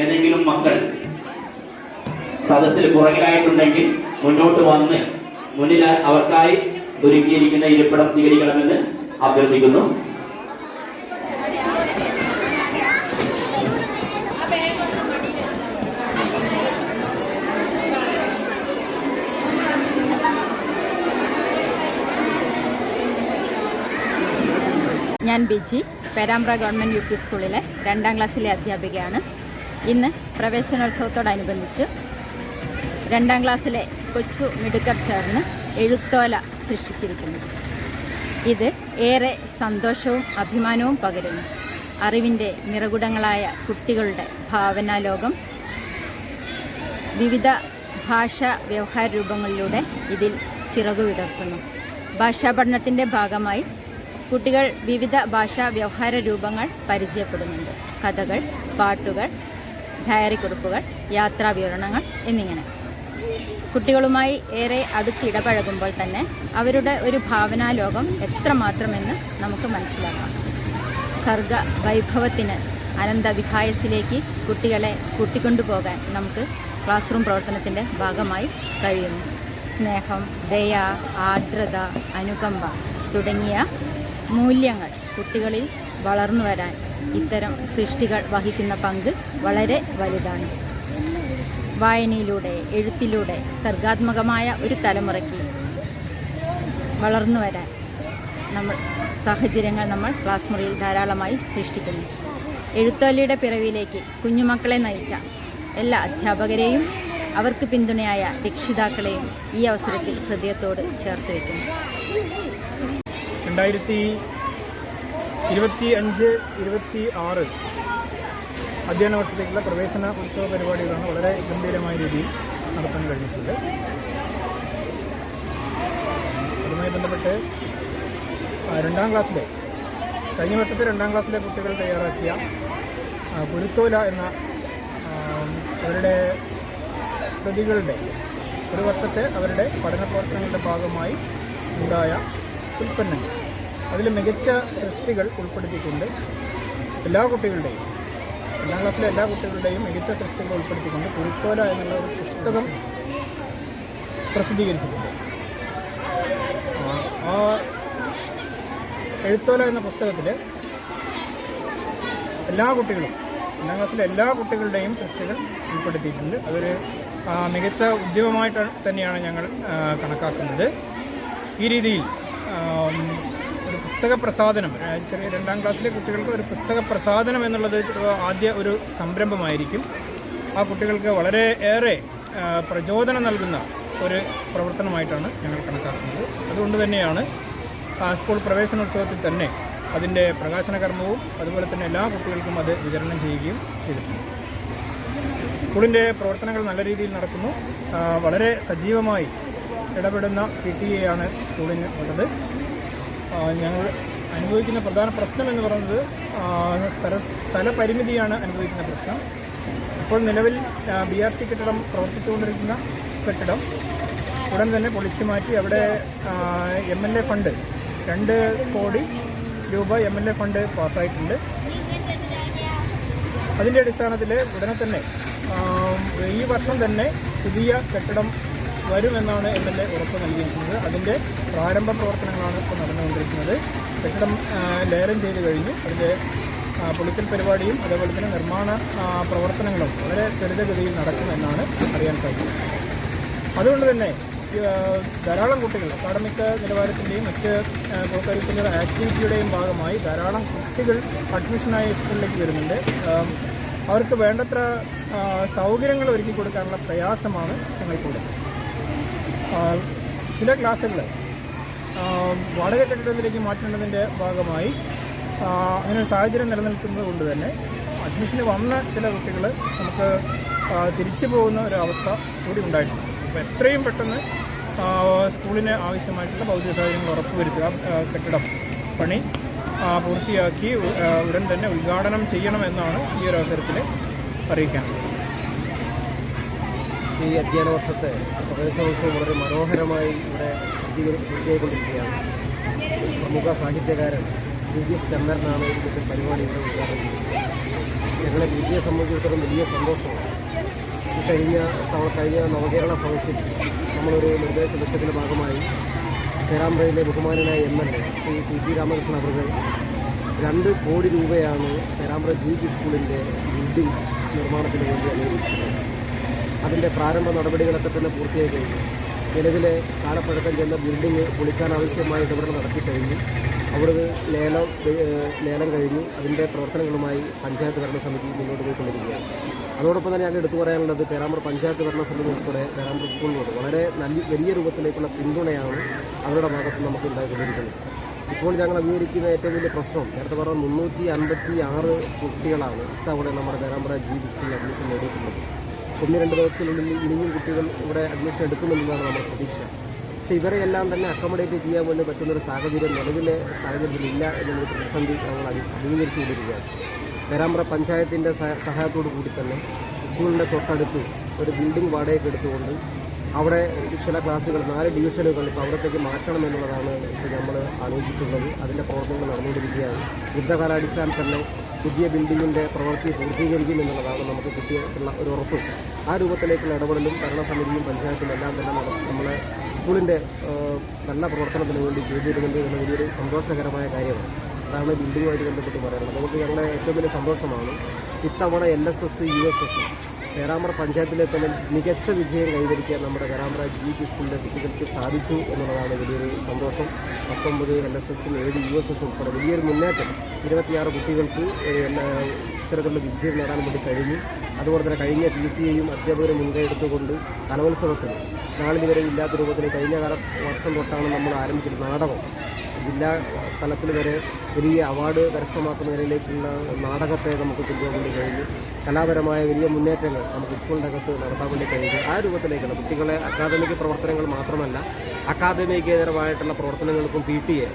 ഏതെങ്കിലും മക്കൾ സദസ്സിൽ പുറകിലായിട്ടുണ്ടെങ്കിൽ മുന്നോട്ട് വന്ന് മുന്നിൽ അവർക്കായി ഒരുക്കിയിരിക്കുന്ന ഇരിപ്പിടം സ്വീകരിക്കണമെന്ന് അഭ്യർത്ഥിക്കുന്നു. ഞാൻ Biji Perambra government U P സ്കൂളിലെ രണ്ടാം ക്ലാസ്സിലെ അധ്യാപികയാണ്. ഇന്ന് പ്രവേശനോത്സവത്തോടനുബന്ധിച്ച് രണ്ടാം ക്ലാസ്സിലെ കൊച്ചു മിടുക്കർ ചേർന്ന് എഴുത്തോല സൃഷ്ടിച്ചിരിക്കുന്നു. ഇത് ഏറെ സന്തോഷവും അഭിമാനവും പകരുന്നു. അറിവിന്റെ നിറകുടങ്ങളായ കുട്ടികളുടെ ഭാവനാലോകം വിവിധ ഭാഷാ വ്യവഹാര രൂപങ്ങളിലൂടെ ഇതിൽ ചിറകു വിടർത്തുന്നു. ഭാഷാ പഠനത്തിന്റെ ഭാഗമായി കുട്ടികൾ വിവിധ ഭാഷാ വ്യവഹാര രൂപങ്ങൾ പരിചയപ്പെടുന്നുണ്ട്. കഥകൾ പാട്ടുകൾ ഡയറി കുറിപ്പുകൾ യാത്രാ വിവരണങ്ങൾ എന്നിങ്ങനെ. കുട്ടികളുമായി ഏറെ അടുത്തിടപഴകുമ്പോൾ തന്നെ അവരുടെ ഒരു ഭാവനാലോകം എത്രമാത്രമെന്ന് നമുക്ക് മനസ്സിലാക്കാം. സർഗ വൈഭവത്തിന് അനന്തവിഹായസിലേക്ക് കുട്ടികളെ കൂട്ടിക്കൊണ്ടുപോകാൻ നമുക്ക് ക്ലാസ് റൂം പ്രവർത്തനത്തിന്റെ ഭാഗമായി കഴിയുന്നു. സ്നേഹം ദയ ആർദ്രത അനുകമ്പ തുടങ്ങിയ മൂല്യങ്ങൾ കുട്ടികളിൽ വളർന്നു വരാൻ ഇത്തരം സൃഷ്ടികൾ വഹിക്കുന്ന പങ്ക് വളരെ വലുതാണ്. വായനയിലൂടെ എഴുത്തിലൂടെ സർഗാത്മകമായ ഒരു തലമുറയ്ക്ക് വളർന്നു വരാൻ നമ്മൾ സാഹചര്യങ്ങൾ നമ്മൾ ക്ലാസ് മുറിയിൽ ധാരാളമായി സൃഷ്ടിക്കുന്നു. എഴുത്തോലയുടെ പിറവിയിലേക്ക് കുഞ്ഞുമക്കളെ നയിച്ച എല്ലാ അധ്യാപകരെയും അവർക്ക് പിന്തുണയായ രക്ഷിതാക്കളെയും ഈ അവസരത്തിൽ ഹൃദയത്തോട് ചേർത്ത് വയ്ക്കുന്നു. രണ്ടായിരത്തി ഇരുപത്തി അഞ്ച് ഇരുപത്തി ആറ് അധ്യയന വർഷത്തേക്കുള്ള പ്രവേശന ഉത്സവ പരിപാടികളാണ് വളരെ ഗംഭീരമായ രീതിയിൽ നടത്താൻ കഴിഞ്ഞിട്ടുണ്ട്. അതുമായി ബന്ധപ്പെട്ട് രണ്ടാം ക്ലാസ്സിലെ കഴിഞ്ഞ വർഷത്തെ രണ്ടാം ക്ലാസ്സിലെ കുട്ടികൾ തയ്യാറാക്കിയ കുരുത്തോല എന്ന അവരുടെ പ്രതികളുടെ ഒരു വർഷത്തെ അവരുടെ പഠന പ്രവർത്തനങ്ങളുടെ ഭാഗമായി ഉണ്ടായ ഉൽപ്പന്നങ്ങൾ. അതിൽ മികച്ച സൃഷ്ടികൾ ഉൾപ്പെടുത്തിക്കൊണ്ട് എല്ലാ കുട്ടികളുടെയും രണ്ടാം ക്ലാസ്സിലെ എല്ലാ കുട്ടികളുടെയും മികച്ച സൃഷ്ടികൾ ഉൾപ്പെടുത്തിക്കൊണ്ട് കുരുത്തോല എന്നുള്ള ഒരു പുസ്തകം പ്രസിദ്ധീകരിച്ചിട്ടുണ്ട്. ആ- എഴുത്തോല എന്ന പുസ്തകത്തിൽ എല്ലാ കുട്ടികളും രണ്ടാം ക്ലാസ്സിലെ എല്ലാ കുട്ടികളുടെയും സൃഷ്ടികൾ ഉൾപ്പെടുത്തിയിട്ടുണ്ട്. അതൊരു മികച്ച ഉദ്യമമായിട്ട് തന്നെയാണ് ഞങ്ങൾ കണക്കാക്കുന്നത്. ഈ രീതിയിൽ പുസ്തക പ്രസാദനം ചെറിയ രണ്ടാം ക്ലാസ്സിലെ കുട്ടികൾക്ക് ഒരു പുസ്തക പ്രസാദനം എന്നുള്ളത് ആദ്യ ഒരു സംരംഭമായിരിക്കും. ആ കുട്ടികൾക്ക് വളരെ ഏറെ പ്രചോദനം നൽകുന്ന ഒരു പ്രവർത്തനമായിട്ടാണ് ഞങ്ങൾ കണക്കാക്കുന്നത്. അതുകൊണ്ട് തന്നെയാണ് സ്കൂൾ പ്രവേശനോത്സവത്തിൽ തന്നെ അതിന്റെ പ്രകാശന കർമ്മവും അതുപോലെ തന്നെ എല്ലാ കുട്ടികൾക്കും അത് വിതരണം ചെയ്യുകയും ചെയ്തിട്ടുണ്ട്. സ്കൂളിന്റെ പ്രവർത്തനങ്ങൾ നല്ല രീതിയിൽ നടക്കുന്നു. വളരെ സജീവമായി ഇടപെടുന്ന പി ടി എ ആണ് സ്കൂളിന് ഉള്ളത്. ഞങ്ങൾ അനുഭവിക്കുന്ന പ്രധാന പ്രശ്നം എന്ന് പറയുന്നത് സ്ഥല സ്ഥലപരിമിതിയാണ് അനുഭവിക്കുന്ന പ്രശ്നം. ഇപ്പോൾ നിലവിൽ ബി ആർ സി കെട്ടിടം പ്രവർത്തിച്ചുകൊണ്ടിരിക്കുന്ന കെട്ടിടം ഉടൻ തന്നെ പൊളിച്ചു മാറ്റി അവിടെ എം എൽ എ ഫണ്ട് രണ്ട് കോടി രൂപ എം എൽ എ ഫണ്ട് പാസ്സായിട്ടുണ്ട്. അതിന്റെ അടിസ്ഥാനത്തിൽ ഉടനെ തന്നെ ഈ വർഷം തന്നെ പുതിയ കെട്ടിടം വരുമെന്നാണ് എം എൽ എ ഉറപ്പ് നൽകിയിരിക്കുന്നത്. അതിന്റെ പ്രാരംഭ പ്രവർത്തനങ്ങളാണ് ഇപ്പോൾ നടന്നുകൊണ്ടിരിക്കുന്നത്. കെട്ടിടം ലേലം ചെയ്ത് കഴിഞ്ഞു. അതിന്റെ പൊളിക്കൽ പരിപാടിയും അതേപോലെ തന്നെ നിർമ്മാണ പ്രവർത്തനങ്ങളും വളരെ ത്വരിതഗതിയിൽ നടക്കുമെന്നാണ് അറിയാൻ സാധിക്കുന്നത്. അതുകൊണ്ട് തന്നെ ധാരാളം കുട്ടികൾ അക്കാഡമിക് നിലവാരത്തിന്റെയും മറ്റ് കോക്കരിക്കുലർ ആക്ടിവിറ്റിയുടെയും ഭാഗമായി ധാരാളം കുട്ടികൾ അഡ്മിഷനായി സ്കൂളിലേക്ക് വരുന്നുണ്ട്. അവർക്ക് വേണ്ടത്ര സൗകര്യങ്ങൾ ഒരുക്കി കൊടുക്കാനുള്ള പ്രയാസമാണ് ഞങ്ങൾക്കുള്ളത്. ചില ക്ലാസ്സുകൾ വാടക കെട്ടിടത്തിലേക്ക് മാറ്റേണ്ടതിന്റെ ഭാഗമായി അങ്ങനെ സാഹചര്യം നിലനിൽക്കുന്നത് കൊണ്ട് തന്നെ അഡ്മിഷന് വന്ന ചില കുട്ടികൾ നമുക്ക് തിരിച്ചു പോകുന്ന ഒരവസ്ഥ കൂടി ഉണ്ടായിട്ടുണ്ട്. അപ്പോൾ എത്രയും പെട്ടെന്ന് സ്കൂളിന് ആവശ്യമായിട്ടുള്ള ഭൗതിക സാഹചര്യങ്ങൾ ഉറപ്പുവരുത്തുക കെട്ടിടം പണി പൂർത്തിയാക്കി ഉടൻ തന്നെ ഉദ്ഘാടനം ചെയ്യണമെന്നാണ് ഈ ഒരു അവസരത്തിൽ അറിയിക്കാനുള്ളത്. ഈ അധ്യയന വർഷത്തെ പ്രവേശനോത്സവം വളരെ മനോഹരമായി ഇവിടെ പൂർത്തിയായിക്കൊണ്ടിരിക്കുകയാണ് പ്രമുഖ സാഹിത്യകാരൻ ശ്രീ ജി സ്റ്റമ്മറിനാണ് ഇതിന്റെ പരിപാടി ഉദ്ഘാടനം ചെയ്തത് ഞങ്ങളെ ടിയെ സംബന്ധിച്ചിടത്തോളം വലിയ സന്തോഷമാണ്. കഴിഞ്ഞ തവണ കഴിഞ്ഞ നവകേരള സദസ്സിൽ നമ്മളൊരു നിർദ്ദേശ ലക്ഷ്യത്തിന്റെ ഭാഗമായി പേരാമ്പ്രയിലെ ബഹുമാനനായ M L A Shri T P Ramakrishnan അവർ രണ്ട് കോടി രൂപയാണ് പേരാമ്പ്ര ജി പി സ്കൂളിന്റെ ബിൽഡിംഗ് നിർമ്മാണത്തിന് വേണ്ടി അനുവദിച്ചിട്ടുള്ളത്. അതിന്റെ പ്രാരംഭ നടപടികളൊക്കെ തന്നെ പൂർത്തിയായി കഴിഞ്ഞു നിലവിലെ കാലപ്പഴക്കം ചെന്ന ബിൽഡിംഗ് പൊളിക്കാൻ ആവശ്യമായ ഇടപെടൽ നടത്തി കഴിഞ്ഞു. അവിടുന്ന് ലേലം ലേലം കഴിഞ്ഞു. അതിന്റെ പ്രവർത്തനങ്ങളുമായി പഞ്ചായത്ത് ഭരണ സമിതി മുന്നോട്ട് പോയിക്കൊണ്ടിരിക്കുകയാണ്. അതോടൊപ്പം തന്നെ ഞാൻ എടുത്തു പറയാനുള്ളത് പേരാമ്പ്ര പഞ്ചായത്ത് ഭരണ സമിതി ഉൾപ്പെടെ പേരാമ്പ്ര സ്കൂളിനോട് വളരെ നല്ല വലിയ രൂപത്തിലേക്കുള്ള പിന്തുണയാണ് അവരുടെ ഭാഗത്ത് നമുക്ക് ഉണ്ടായിക്കൊണ്ടിരിക്കുന്നത്. ഇപ്പോൾ ഞങ്ങൾ അഭിമുഖീകരിക്കുന്ന ഏറ്റവും വലിയ പ്രശ്നം നേരത്തെ പറഞ്ഞ മുന്നൂറ്റി അൻപത്തി ആറ് കുട്ടികളാണ് ഇത്തവണ നമ്മുടെ പേരാമ്പ്ര ജി ബി സ്കൂളിൽ അഡ്മിഷൻ നേടിയിട്ടുള്ളത്. ഒന്ന് രണ്ട് ദിവസത്തിനുള്ളിൽ ഇനിയും കുട്ടികൾ ഇവിടെ അഡ്മിഷൻ എടുക്കുമെന്നതാണ് നമ്മുടെ പ്രതീക്ഷ. പക്ഷേ ഇവരെ എല്ലാം തന്നെ അക്കോമഡേറ്റ് ചെയ്യാൻ വേണ്ടി പറ്റുന്നൊരു സാഹചര്യം നിലവിലെ സാഹചര്യത്തിലില്ല എന്നൊരു പ്രതിസന്ധി ഞങ്ങൾ അഭി- അഭിമുഖീകരിച്ചുകൊണ്ടിരിക്കുകയാണ് പേരാമ്പ്ര പഞ്ചായത്തിന്റെ സഹായത്തോടു കൂടി തന്നെ സ്കൂളിന്റെ തൊട്ടടുത്ത് ഒരു ബിൽഡിംഗ് വാടകയ്ക്ക് എടുത്തുകൊണ്ട് അവിടെ ചില ക്ലാസ്സുകൾ നാല് ഡിവിഷനുകൾ ഇപ്പോൾ അവിടത്തേക്ക് മാറ്റണം എന്നുള്ളതാണ് ഇപ്പോൾ നമ്മൾ ആലോചിച്ചിട്ടുള്ളത്. അതിന്റെ പ്രവർത്തനങ്ങൾ നടന്നുകൊണ്ടിരിക്കുകയാണ്. യുദ്ധകാലാടിസ്ഥാനത്തിൽ തന്നെ പുതിയ ബിൽഡിങ്ങിന്റെ പ്രവൃത്തി പൂർത്തീകരിക്കും എന്നുള്ളതാണ് നമുക്ക് കിട്ടിയിട്ടുള്ള ഒരു ഉറപ്പ്. ആ രൂപത്തിലേക്കുള്ള ഇടപെടലും ഭരണസമിതിയും പഞ്ചായത്തും എല്ലാം തന്നെ നമ്മൾ സ്കൂളിന്റെ നല്ല പ്രവർത്തനത്തിന് വേണ്ടി ചെയ്തിരുന്നുണ്ട് എന്ന വലിയൊരു സന്തോഷകരമായ കാര്യമാണ്. അതാണ് ബിൽഡിങ്ങുമായിട്ട് ബന്ധപ്പെട്ട് പറയുന്നത്. നമുക്ക് ഞങ്ങളുടെ ഏറ്റവും വലിയ സന്തോഷമാണ് ഇത്തവണ L S S U S S Perambra പഞ്ചായത്തിലെ തന്നെ മികച്ച വിജയം കൈവരിക്കാൻ നമ്മുടെ പേരാമ്പ്ര ജി പി സ്കൂളിലെ കുട്ടികൾക്ക് സാധിച്ചു എന്നുള്ളതാണ് വലിയൊരു സന്തോഷം. പത്തൊമ്പത് എൽ എസ് എസും ഏഴ് യു എസ് എസും ഉൾപ്പെടെ വലിയൊരു മുന്നേറ്റം ഇരുപത്തിയാറ് കുട്ടികൾക്ക് ഇത്തരത്തിലുള്ള വിജയം നേടാൻ വേണ്ടി കഴിഞ്ഞു. അതുപോലെ തന്നെ കഴിഞ്ഞ പി ടി എയും അധ്യാപകരും മുൻകൈ എടുത്തുകൊണ്ട് കലോത്സവത്തിന് നാളിതുവരെ ഇല്ലാത്ത രൂപത്തിൽ കഴിഞ്ഞ കാല വർഷം തൊട്ടാണ് നമ്മൾ ആരംഭിക്കുന്ന നാടകം. ജില്ലാ തലത്തിൽ വരെ വലിയ അവാർഡ് കരസ്ഥമാക്കുന്നതിലേക്കുള്ള നാടകത്തെ നമുക്ക് കൊണ്ടുപോകാൻ വേണ്ടി കഴിഞ്ഞു. കലാപരമായ വലിയ മുന്നേറ്റങ്ങൾ നമുക്ക് സ്കൂളിന്റെ അകത്ത് നടത്താൻ വേണ്ടി കഴിഞ്ഞു. ആ രൂപത്തിലേക്കാണ് കുട്ടികളെ അക്കാദമിക് പ്രവർത്തനങ്ങൾ മാത്രമല്ല അക്കാദമികേതരമായിട്ടുള്ള പ്രവർത്തനങ്ങൾക്കും പി ടി എ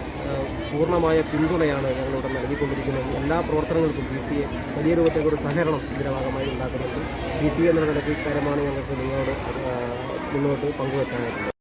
പൂർണമായ പിന്തുണയാണ് ഞങ്ങളിവിടെ നൽകിക്കൊണ്ടിരിക്കുന്നത്. എല്ലാ പ്രവർത്തനങ്ങൾക്കും പി ടി എ വലിയ രൂപത്തിലൊരു സഹകരണം ഇതിന്റെ ഭാഗമായി ഉണ്ടാക്കുന്നുണ്ട്. പി ടി എ എന്നുള്ള നിലയ്ക്ക് ഇക്കാര്യമാണ് ഞങ്ങൾക്ക് നിങ്ങളോട് മുന്നോട്ട് പങ്കുവെക്കാനായിട്ടുള്ളത്